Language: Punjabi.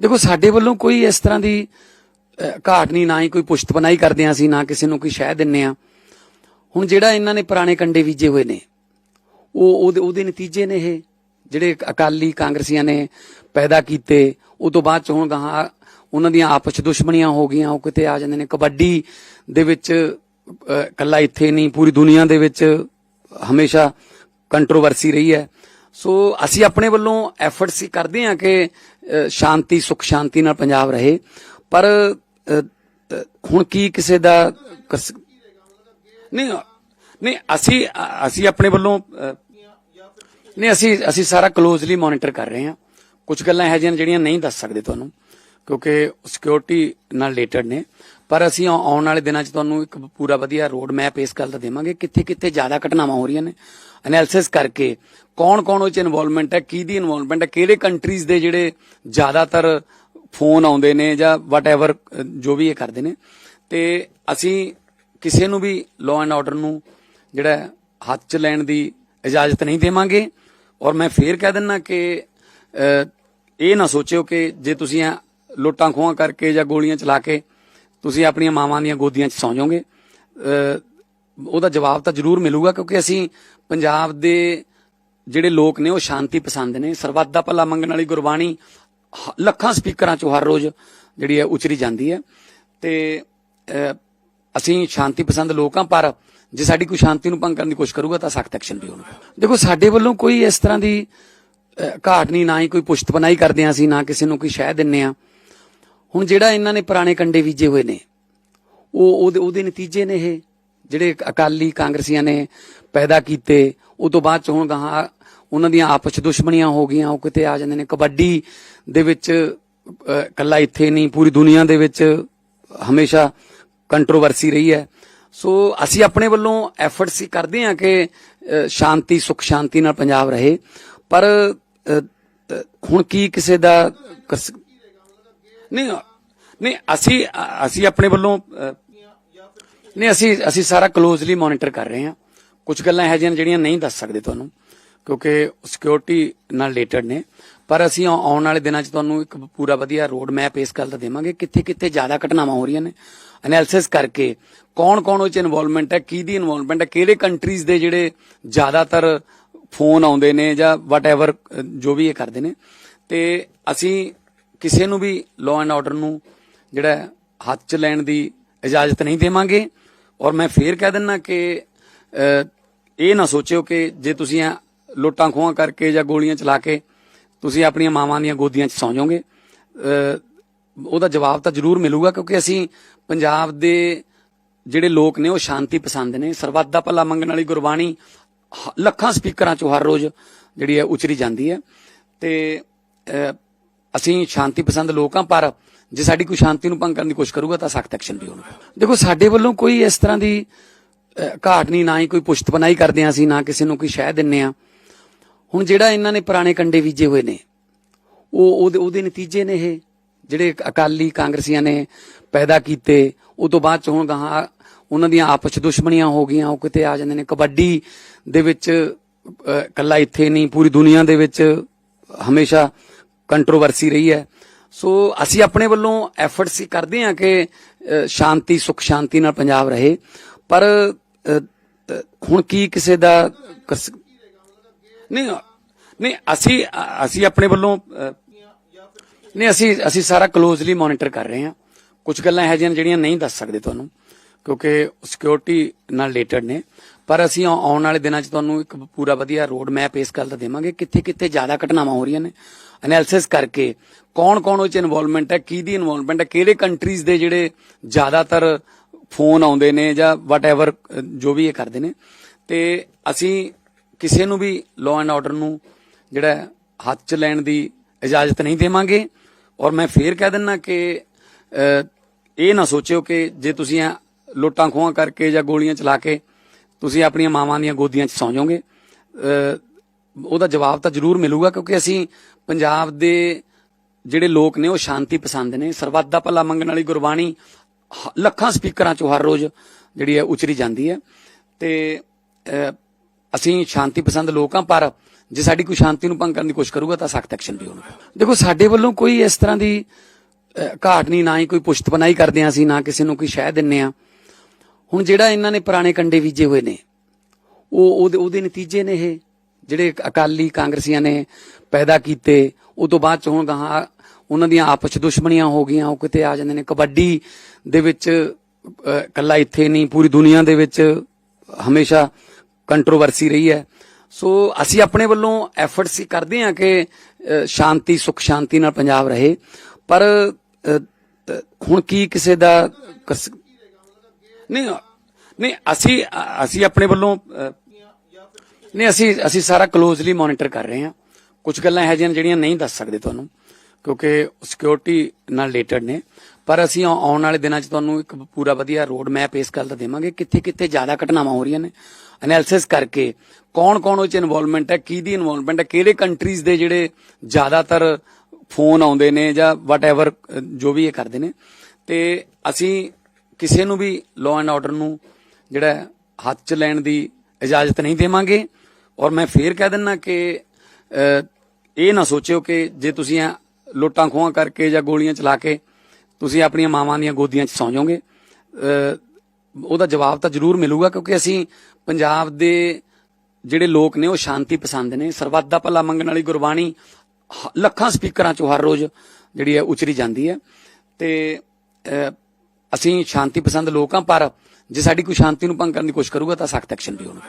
ਦੇਖੋ ਸਾਡੇ ਵੱਲੋਂ ਕੋਈ ਇਸ ਤਰ੍ਹਾਂ ਦੀ ਘਾਟ ਨਹੀਂ ਨਾ ਹੀ ਕੋਈ ਪੁਸ਼ਤ ਬਣਾਈ ਕਰਦੇ ਹਾਂ ਅਸੀਂ ਨਾ ਕਿਸੇ ਨੂੰ ਕੋਈ ਸ਼ਹਿ ਦਿੰਨੇ ਆ ਹੁਣ ਜਿਹੜਾ ਇਹਨਾਂ ਨੇ ਪੁਰਾਣੇ ਕੰਡੇ ਬੀਜੇ ਹੋਏ ਨੇ ਉਹ ਉਹਦੇ ਉਹਦੇ ਨਤੀਜੇ ਨੇ ਇਹ ਜਿਹੜੇ ਅਕਾਲੀ ਕਾਂਗਰਸੀਆਂ ਨੇ ਪੈਦਾ ਕੀਤੇ ਉਹ ਤੋਂ ਬਾਅਦ ਚ ਹੁਣ ਗਾਂ ਉਹਨਾਂ ਦੀਆਂ ਆਪਸ ਦੁਸ਼ਮਣੀਆਂ ਹੋ ਗਈਆਂ ਉਹ ਕਿਤੇ ਆ ਜਾਂਦੇ ਨੇ। ਕਬੱਡੀ ਦੇ ਵਿੱਚ ਅਹ, ਕੱਲਾ ਇੱਥੇ ਨਹੀਂ ਪੂਰੀ ਦੁਨੀਆ ਦੇ ਵਿੱਚ ਹਮੇਸ਼ਾ ਕੰਟਰੋਵਰਸੀ ਰਹੀ ਹੈ। ਸੋ ਅਸੀਂ ਆਪਣੇ ਵੱਲੋਂ ਐਫਰਟਸ ਕਰਦੇ ਹਾਂ ਕਿ ਸ਼ਾਂਤੀ, ਸੁਖ ਸ਼ਾਂਤੀ ਨਾਲ ਪੰਜਾਬ ਰਹੇ। ਪਰ ਹੁਣ ਕੀ ਕਿਸੇ ਦਾ ਨਹੀਂ ਨਹੀਂ, ਅਸੀਂ ਅਸੀਂ ਆਪਣੇ ਵੱਲੋਂ ਨਹੀਂ, ਅਸੀਂ ਅਸੀਂ ਸਾਰਾ ਕਲੋਜ਼ਲੀ ਮੋਨੀਟਰ ਕਰ ਰਹੇ ਹਾਂ। ਕੁਝ ਗੱਲਾਂ ਇਹੋ ਜਿਹੀਆਂ ਜਿਹੜੀਆਂ ਨਹੀਂ ਦੱਸ ਸਕਦੇ ਤੁਹਾਨੂੰ, ਕਿਉਂਕਿ ਸਿਕਿਉਰਿਟੀ ਨਾਲ ਰਿਲੇਟਡ ਨੇ। ਪਰ ਅਸੀਂ ਆਉ- ਆਉਣ ਵਾਲੇ ਦਿਨਾਂ 'ਚ ਤੁਹਾਨੂੰ ਇੱਕ ਪੂਰਾ ਵਧੀਆ ਰੋਡ ਮੈਪ ਇਸ ਗੱਲ ਦਾ ਦੇਵਾਂਗੇ ਕਿੱਥੇ ਕਿੱਥੇ ਜ਼ਿਆਦਾ ਘਟਨਾਵਾਂ ਹੋ ਰਹੀਆਂ ਨੇ। ਐਨਾਲਿਸਿਸ ਕਰਕੇ ਕੌਣ ਕੌਣ ਉਹ 'ਚ ਇਨਵੋਲਵਮੈਂਟ ਹੈ, ਕਿਹਦੀ ਇਨਵੋਲਵਮੈਂਟ ਹੈ, ਕਿਹੜੇ ਕੰਟਰੀਜ਼ ਦੇ ਜਿਹੜੇ ਜ਼ਿਆਦਾਤਰ ਫੋਨ ਆਉਂਦੇ ਨੇ ਜਾਂ ਵਟਐਵਰ ਜੋ ਵੀ ਇਹ ਕਰਦੇ ਨੇ। ਤੇ ਅਸੀਂ ਕਿਸੇ ਨੂੰ ਵੀ ਲਾਅ ਐਂਡ ਆਰਡਰ ਨੂੰ ਜਿਹੜਾ ਹੱਥ 'ਚ ਲੈਣ ਦੀ ਇਜਾਜ਼ਤ ਨਹੀਂ ਦੇਵਾਂਗੇ। ਔਰ ਮੈਂ ਫੇਰ ਕਹਿ ਦਿੰਨਾ ਕਿ ਇਹ ਨਾ ਸੋਚਿਓ ਕਿ ਜੇ ਤੁਸੀਂ ਇਹ ਲੁੱਟਾਂ ਖੋਹਾਂ ਕਰਕੇ ਜਾਂ ਗੋਲੀਆਂ ਚਲਾ ਕੇ ਤੁਸੀਂ ਆਪਣੀਆਂ ਮਾਵਾਂ ਦੀਆਂ ਗੋਦੀਆਂ 'ਚ ਸੌਂ ਜਾਓਗੇ। ਉਹਦਾ ਜਵਾਬ ਤਾਂ ਜ਼ਰੂਰ ਮਿਲੂਗਾ ਕਿਉਂਕਿ ਅਸੀਂ ਪੰਜਾਬ ਦੇ ਜਿਹੜੇ ਲੋਕ ਨੇ ਉਹ ਸ਼ਾਂਤੀ ਪਸੰਦ ਨੇ। ਸਰਬੱਤ ਦਾ ਭਲਾ ਮੰਗਣ ਵਾਲੀ ਗੁਰਬਾਣੀ ਲੱਖਾਂ ਸਪੀਕਰਾਂ 'ਚੋਂ ਹਰ ਰੋਜ਼ ਜਿਹੜੀ ਹੈ ਉਚਰੀ ਜਾਂਦੀ ਹੈ। ਤੇ ਅਸੀਂ ਸ਼ਾਂਤੀ ਪਸੰਦ ਲੋਕ ਹਾਂ, ਪਰ ਜੇ ਸਾਡੀ ਕੋਈ ਸ਼ਾਂਤੀ ਨੂੰ ਭੰਗ ਕਰਨ ਦੀ ਕੋਸ਼ਿਸ਼ ਕਰੂਗਾ ਤਾਂ ਸਖਤ ਐਕਸ਼ਨ ਵੀ ਹੋਣਗੇ ਦੇਖੋ, ਸਾਡੇ ਵੱਲੋਂ ਕੋਈ ਇਸ ਤਰ੍ਹਾਂ ਦੀ ਘਾਟ ਨਹੀਂ, ਨਾ ਹੀ ਕੋਈ ਪੁਸ਼ਤ ਬਣਾਈ ਕਰਦੇ ਹਾਂ ਅਸੀਂ, ਨਾ ਕਿਸੇ ਨੂੰ ਕੋਈ ਸ਼ਹਿ ਦਿੰਨੇ ਆ ਹੁਣ ਜਿਹੜਾ ਇਹਨਾਂ ਨੇ ਪੁਰਾਣੇ ਕੰਡੇ ਬੀਜੇ ਹੋਏ ਨੇ ਉਹ ਉਹਦੇ ਉਹਦੇ ਨਤੀਜੇ ਨੇ ਇਹ ਜਿਹੜੇ ਅਕਾਲੀ ਕਾਂਗਰਸੀਆਂ ਨੇ ਪੈਦਾ ਕੀਤੇ ਉਹ ਤੋਂ ਬਾਅਦ ਚ ਹੁਣ ਗਾਹਾਂ ਉਹਨਾਂ ਦੀਆਂ ਆਪਸ ਦੁਸ਼ਮਣੀਆਂ ਹੋ ਗਈਆਂ ਉਹ ਕਿਤੇ ਆ ਜਾਂਦੇ ਨੇ। ਕਬੱਡੀ ਦੇ ਵਿੱਚ ਅਹ, ਕੱਲਾ ਇੱਥੇ ਨਹੀਂ ਪੂਰੀ ਦੁਨੀਆ ਦੇ ਵਿੱਚ ਹਮੇਸ਼ਾ ਕੰਟਰੋਵਰਸੀ ਰਹੀ ਹੈ। ਸੋ ਅਸੀਂ ਆਪਣੇ ਵੱਲੋਂ ਐਫਰਟਸ ਕਰਦੇ ਹਾਂ ਕਿ ਸ਼ਾਂਤੀ ਸੁਖ ਸ਼ਾਂਤੀ ਨਾਲ ਪੰਜਾਬ ਰਹੇ। ਪਰ ਹੁਣ ਕੀ ਕਿਸੇ ਦਾ ਨਹੀਂ ਨਹੀਂ, ਅਸੀਂ ਅਸੀਂ ਆਪਣੇ ਵੱਲੋਂ ਨਹੀਂ, ਅਸੀਂ ਅਸੀਂ ਸਾਰਾ ਕਲੋਜ਼ਲੀ ਮੋਨੀਟਰ ਕਰ ਰਹੇ ਹਾਂ। ਕੁਝ ਗੱਲਾਂ ਇਹੋ ਜਿਹੀਆਂ ਜਿਹੜੀਆਂ ਨਹੀਂ ਦੱਸ ਸਕਦੇ ਤੁਹਾਨੂੰ, ਕਿਉਂਕਿ ਸਿਕਿਉਰਿਟੀ ਨਾਲ ਰਿਲੇਟਡ ਨੇ। ਪਰ ਅਸੀਂ ਆਉਣ ਵਾਲੇ ਦਿਨਾਂ 'ਚ ਤੁਹਾਨੂੰ ਇੱਕ ਪੂਰਾ ਵਧੀਆ ਰੋਡ ਮੈਪ ਇਸ ਗੱਲ ਦਾ ਦੇਵਾਂਗੇ ਕਿੱਥੇ ਕਿੱਥੇ ਜ਼ਿਆਦਾ ਘਟਨਾਵਾਂ ਹੋ ਰਹੀਆਂ ਨੇ। ਐਨਾਲਿਸਿਸ ਕਰਕੇ ਕੌਣ ਕੌਣ ਉਹ 'ਚ ਇਨਵੋਲਵਮੈਂਟ ਹੈ, ਕਿਹਦੀ ਇਨਵੋਲਵਮੈਂਟ ਹੈ, ਕਿਹੜੇ ਕੰਟਰੀਜ਼ ਦੇ ਜਿਹੜੇ ਜ਼ਿਆਦਾਤਰ ਫੋਨ ਆਉਂਦੇ ਨੇ ਜਾਂ ਵਟਐਵਰ ਜੋ ਵੀ ਇਹ ਕਰਦੇ ਨੇ। ਤੇ ਅਸੀਂ ਕਿਸੇ ਨੂੰ ਵੀ ਲਾਅ ਐਂਡ ਆਰਡਰ ਨੂੰ ਜਿਹੜਾ ਹੱਥ 'ਚ ਲੈਣ ਦੀ ਇਜਾਜ਼ਤ ਨਹੀਂ ਦੇਵਾਂਗੇ। ਔਰ ਮੈਂ ਫੇਰ ਕਹਿ ਦਿੰਨਾ ਕਿ ਇਹ ਨਾ ਸੋਚਿਓ ਕਿ ਜੇ ਤੁਸੀਂ ਇਹ ਲੁੱਟਾਂ ਖੋਹਾਂ ਕਰਕੇ ਜਾਂ ਗੋਲੀਆਂ ਚਲਾ ਕੇ ਤੁਸੀਂ ਆਪਣੀਆਂ ਮਾਵਾਂ ਦੀਆਂ ਗੋਦੀਆਂ 'ਚ ਸੌਂ ਜਾਓਗੇ ਉਹਦਾ ਜਵਾਬ ਤਾਂ ਜ਼ਰੂਰ ਮਿਲੂਗਾ ਕਿਉਂਕਿ ਅਸੀਂ ਪੰਜਾਬ ਦੇ ਜਿਹੜੇ ਲੋਕ ਨੇ ਉਹ ਸ਼ਾਂਤੀ ਪਸੰਦ ਨੇ। ਸਰਬੱਤ ਦਾ ਭਲਾ ਮੰਗਣ ਵਾਲੀ ਗੁਰਬਾਣੀ ਲੱਖਾਂ ਸਪੀਕਰਾਂ 'ਚੋਂ ਹਰ ਰੋਜ਼ ਜਿਹੜੀ ਹੈ ਉਚਰੀ ਜਾਂਦੀ ਹੈ। ਤੇ ਅਸੀਂ ਸ਼ਾਂਤੀ ਪਸੰਦ ਲੋਕ ਹਾਂ, ਪਰ ਜੇ ਸਾਡੀ ਕੋਈ ਸ਼ਾਂਤੀ ਨੂੰ ਭੰਗ ਕਰਨ ਦੀ ਕੋਸ਼ਿਸ਼ ਕਰੂਗਾ ਤਾਂ ਸਖਤ ਐਕਸ਼ਨ ਵੀ ਹੋਊਗਾ ਦੇਖੋ ਸਾਡੇ ਵੱਲੋਂ ਕੋਈ ਇਸ ਤਰ੍ਹਾਂ ਦੀ ਘਾਟ ਨਹੀਂ ਨਾ ਹੀ ਕੋਈ ਪੁਸ਼ਤ ਬਣਾਈ ਕਰਦੇ ਹਾਂ ਅਸੀਂ ਨਾ ਕਿਸੇ ਨੂੰ ਕੋਈ ਸ਼ਹਿ ਦਿੰਨੇ ਆ ਹੁਣ ਜਿਹੜਾ ਇਹਨਾਂ ਨੇ ਪੁਰਾਣੇ ਕੰਡੇ ਬੀਜੇ ਹੋਏ ਨੇ ਉਹ ਉਹਦੇ ਉਹਦੇ ਨਤੀਜੇ ਨੇ ਇਹ। ਜਿਹੜੇ ਅਕਾਲੀ ਕਾਂਗਰਸੀਆਂ ਨੇ ਪੈਦਾ ਕੀਤੇ ਉਹ ਤੋਂ ਬਾਅਦ ਚ ਹੁਣ ਗਾਹਾਂ ਉਹਨਾਂ ਦੀਆਂ ਆਪਸ ਦੁਸ਼ਮਣੀਆਂ ਹੋ ਗਈਆਂ ਉਹ ਕਿਤੇ ਆ ਜਾਂਦੇ ਨੇ। ਕਬੱਡੀ ਦੇ ਵਿੱਚ ਅਹ, ਕੱਲਾ ਇੱਥੇ ਨਹੀਂ ਪੂਰੀ ਦੁਨੀਆ ਦੇ ਵਿੱਚ ਹਮੇਸ਼ਾ ਕੰਟਰੋਵਰਸੀ ਰਹੀ ਹੈ। ਸੋ ਅਸੀਂ ਆਪਣੇ ਵੱਲੋਂ ਐਫਰਟਸ ਕਰਦੇ ਹਾਂ ਕਿ ਸ਼ਾਂਤੀ, ਸੁਖ ਸ਼ਾਂਤੀ ਨਾਲ ਪੰਜਾਬ ਰਹੇ। ਪਰ ਹੁਣ ਕੀ ਕਿਸੇ ਦਾ ਨਹੀਂ ਨਹੀਂ, ਅਸੀਂ ਅਸੀਂ ਆਪਣੇ ਵੱਲੋਂ ਨਹੀਂ, ਅਸੀਂ ਅਸੀਂ ਸਾਰਾ ਕਲੋਜ਼ਲੀ ਮੋਨੀਟਰ ਕਰ ਰਹੇ ਹਾਂ। ਕੁਝ ਗੱਲਾਂ ਇਹੋ ਜਿਹੀਆਂ ਜਿਹੜੀਆਂ ਨਹੀਂ ਦੱਸ ਸਕਦੇ ਤੁਹਾਨੂੰ, ਕਿਉਂਕਿ ਸਿਕਿਉਰਿਟੀ ਨਾਲ ਰਿਲੇਟਡ ਨੇ। ਪਰ ਅਸੀਂ ਆਉਣ ਵਾਲੇ ਦਿਨਾਂ 'ਚ ਤੁਹਾਨੂੰ ਇੱਕ ਪੂਰਾ ਵਧੀਆ ਰੋਡ ਮੈਪ ਇਸ ਗੱਲ ਦਾ ਦੇਵਾਂਗੇ ਕਿੱਥੇ ਕਿੱਥੇ ਜ਼ਿਆਦਾ ਘਟਨਾਵਾਂ ਹੋ ਰਹੀਆਂ ਨੇ। ਐਨਾਲਿਸਿਸ ਕਰਕੇ ਕੌਣ ਕੌਣ ਉਹ 'ਚ ਇਨਵੋਲਵਮੈਂਟ ਹੈ, ਕਿਹਦੀ ਇਨਵੋਲਵਮੈਂਟ ਹੈ, ਕਿਹੜੇ ਕੰਟਰੀਜ਼ ਦੇ ਜਿਹੜੇ ਜ਼ਿਆਦਾਤਰ ਫੋਨ ਆਉਂਦੇ ਨੇ ਜਾਂ ਵਟਐਵਰ ਜੋ ਵੀ ਇਹ ਕਰਦੇ ਨੇ। ਤੇ ਅਸੀਂ ਕਿਸੇ ਨੂੰ ਵੀ ਲਾਅ ਐਂਡ ਆਰਡਰ ਨੂੰ ਜਿਹੜਾ ਹੱਥ 'ਚ ਲੈਣ ਦੀ ਇਜਾਜ਼ਤ ਨਹੀਂ ਦੇਵਾਂਗੇ। ਔਰ ਮੈਂ ਫੇਰ ਕਹਿ ਦਿੰਨਾ ਕਿ ਇਹ ਨਾ ਸੋਚਿਓ ਕਿ ਜੇ ਤੁਸੀਂ ਇਹ ਲੁੱਟਾਂ ਖੋਹਾਂ ਕਰਕੇ ਜਾਂ ਗੋਲੀਆਂ ਚਲਾ ਕੇ ਤੁਸੀਂ ਆਪਣੀਆਂ ਮਾਵਾਂ ਦੀਆਂ ਗੋਦੀਆਂ 'ਚ ਸੌਂ ਜਾਓਗੇ। ਉਹਦਾ ਜਵਾਬ ਤਾਂ ਜ਼ਰੂਰ ਮਿਲੂਗਾ ਕਿਉਂਕਿ ਅਸੀਂ ਪੰਜਾਬ ਦੇ ਜਿਹੜੇ ਲੋਕ ਨੇ ਉਹ ਸ਼ਾਂਤੀ ਪਸੰਦ ਨੇ। ਸਰਬੱਤ ਦਾ ਭਲਾ ਮੰਗਣ ਵਾਲੀ ਗੁਰਬਾਣੀ ਲੱਖਾਂ ਸਪੀਕਰਾਂ 'ਚੋਂ ਹਰ ਰੋਜ਼ ਜਿਹੜੀ ਹੈ ਉਚਰੀ ਜਾਂਦੀ ਹੈ। ਤੇ ਅਸੀਂ ਸ਼ਾਂਤੀ ਪਸੰਦ ਲੋਕ ਹਾਂ, ਪਰ ਜੇ ਸਾਡੀ ਕੋਈ ਸ਼ਾਂਤੀ ਨੂੰ ਭੰਗ ਕਰਨ ਦੀ ਕੋਸ਼ਿਸ਼ ਕਰੂਗਾ ਤਾਂ ਸਖਤ ਐਕਸ਼ਨ ਵੀ ਹੋਣਗੇ। ਦੇਖੋ, ਸਾਡੇ ਵੱਲੋਂ ਕੋਈ ਇਸ ਤਰ੍ਹਾਂ ਦੀ ਘਾਟ ਨਹੀਂ, ਨਾ ਹੀ ਕੋਈ ਪੁਸ਼ਤ ਕਰਦੇ ਹਾਂ ਅਸੀਂ, ਨਾ ਕਿਸੇ ਨੂੰ ਕੋਈ ਸ਼ਹਿ ਦਿੰਨੇ ਆ ਹੁਣ ਜਿਹੜਾ ਇਹਨਾਂ ਨੇ ਪੁਰਾਣੇ ਕੰਡੇ ਬੀਜੇ ਹੋਏ ਨੇ ਉਹ ਉਹਦੇ ਉਹਦੇ ਨਤੀਜੇ ਨੇ ਇਹ। ਜਿਹੜੇ ਅਕਾਲੀ ਕਾਂਗਰਸੀਆਂ ਨੇ ਪੈਦਾ ਕੀਤੇ ਉਹ ਤੋਂ ਬਾਅਦ ਚ ਹੁਣ ਗਾਹਾਂ ਉਹਨਾਂ ਦੀਆਂ ਆਪਸ ਦੁਸ਼ਮਣੀਆਂ ਹੋ ਗਈਆਂ ਉਹ ਕਿਤੇ ਆ ਜਾਂਦੇ ਨੇ। ਕਬੱਡੀ ਦੇ ਵਿੱਚ ਅਹ, ਇਕੱਲਾ ਇੱਥੇ ਨਹੀਂ ਪੂਰੀ ਦੁਨੀਆ ਦੇ ਵਿੱਚ ਹਮੇਸ਼ਾ ਕੰਟਰੋਵਰਸੀ ਰਹੀ ਹੈ। ਸੋ ਅਸੀਂ ਆਪਣੇ ਵੱਲੋਂ ਐਫਰਟਸ ਹੀ ਕਰਦੇ ਹਾਂ ਕਿ ਸ਼ਾਂਤੀ ਸੁਖ ਸ਼ਾਂਤੀ ਨਾਲ ਪੰਜਾਬ ਰਹੇ। ਪਰ ਹੁਣ ਕੀ ਕਿਸੇ ਦਾ ਨਹੀਂ ਨਹੀਂ, ਅਸੀਂ ਅਸੀਂ ਆਪਣੇ ਵੱਲੋਂ ਨਹੀਂ, ਅਸੀਂ ਅਸੀਂ ਸਾਰਾ ਕਲੋਜ਼ਲੀ ਮੋਨੀਟਰ ਕਰ ਰਹੇ ਹਾਂ। ਕੁਝ ਗੱਲਾਂ ਇਹੋ ਜਿਹੀਆਂ ਜਿਹੜੀਆਂ ਨਹੀਂ ਦੱਸ ਸਕਦੇ ਤੁਹਾਨੂੰ, ਕਿਉਂਕਿ ਸਿਕਿਉਰਿਟੀ ਨਾਲ ਰਿਲੇਟਡ ਨੇ। ਪਰ ਅਸੀਂ ਆਉਣ ਵਾਲੇ ਦਿਨਾਂ 'ਚ ਤੁਹਾਨੂੰ ਇੱਕ ਪੂਰਾ ਵਧੀਆ ਰੋਡ ਮੈਪ ਇਸ ਗੱਲ ਦਾ ਦੇਵਾਂਗੇ ਕਿੱਥੇ ਕਿੱਥੇ ਜ਼ਿਆਦਾ ਘਟਨਾਵਾਂ ਹੋ ਰਹੀਆਂ ਨੇ। ਐਨਾਲਿਸਿਸ ਕਰਕੇ ਕੌਣ ਕੌਣ ਉਹ 'ਚ ਇਨਵੋਲਵਮੈਂਟ ਹੈ, ਕਿਹਦੀ ਇਨਵੋਲਵਮੈਂਟ ਹੈ, ਕਿਹੜੇ ਕੰਟਰੀਜ਼ ਦੇ ਜਿਹੜੇ ਜ਼ਿਆਦਾਤਰ ਫੋਨ ਆਉਂਦੇ ਨੇ ਜਾਂ ਵਟਐਵਰ ਜੋ ਵੀ ਇਹ ਕਰਦੇ ਨੇ। ਤੇ ਅਸੀਂ ਕਿਸੇ ਨੂੰ ਵੀ ਲਾਅ ਐਂਡ ਆਰਡਰ ਨੂੰ ਜਿਹੜਾ ਹੱਥ 'ਚ ਲੈਣ ਦੀ ਇਜਾਜ਼ਤ ਨਹੀਂ ਦੇਵਾਂਗੇ। ਔਰ ਮੈਂ ਫੇਰ ਕਹਿ ਦਿੰਨਾ ਕਿ ਇਹ ਨਾ ਸੋਚਿਓ ਕਿ ਜੇ ਤੁਸੀਂ ਐਂ ਲੁੱਟਾਂ ਖੋਹਾਂ ਕਰਕੇ ਜਾਂ ਗੋਲੀਆਂ ਚਲਾ ਕੇ ਤੁਸੀਂ ਆਪਣੀਆਂ ਮਾਵਾਂ ਦੀਆਂ ਗੋਦੀਆਂ 'ਚ ਸੌਂ ਜਾਓਗੇ ਉਹਦਾ ਜਵਾਬ ਤਾਂ ਜ਼ਰੂਰ ਮਿਲੂਗਾ ਕਿਉਂਕਿ ਅਸੀਂ ਪੰਜਾਬ ਦੇ ਜਿਹੜੇ ਲੋਕ ਨੇ ਉਹ ਸ਼ਾਂਤੀ ਪਸੰਦ ਨੇ। ਸਰਬੱਤ ਦਾ ਭਲਾ ਮੰਗਣ ਵਾਲੀ ਗੁਰਬਾਣੀ ਹ- ਲੱਖਾਂ ਸਪੀਕਰਾਂ 'ਚੋਂ ਹਰ ਰੋਜ਼ ਜਿਹੜੀ ਹੈ ਉਚਰੀ ਜਾਂਦੀ ਹੈ। ਤੇ ਅਸੀਂ ਸ਼ਾਂਤੀ ਪਸੰਦ ਲੋਕ ਹਾਂ, ਪਰ ਜੇ ਸਾਡੀ ਕੋਈ ਸ਼ਾਂਤੀ ਨੂੰ ਭੰਗ ਕਰਨ ਦੀ ਕੋਸ਼ਿਸ਼ ਕਰੂਗਾ ਤਾਂ ਸਖਤ ਐਕਸ਼ਨ ਵੀ ਹੋਣਗੇ।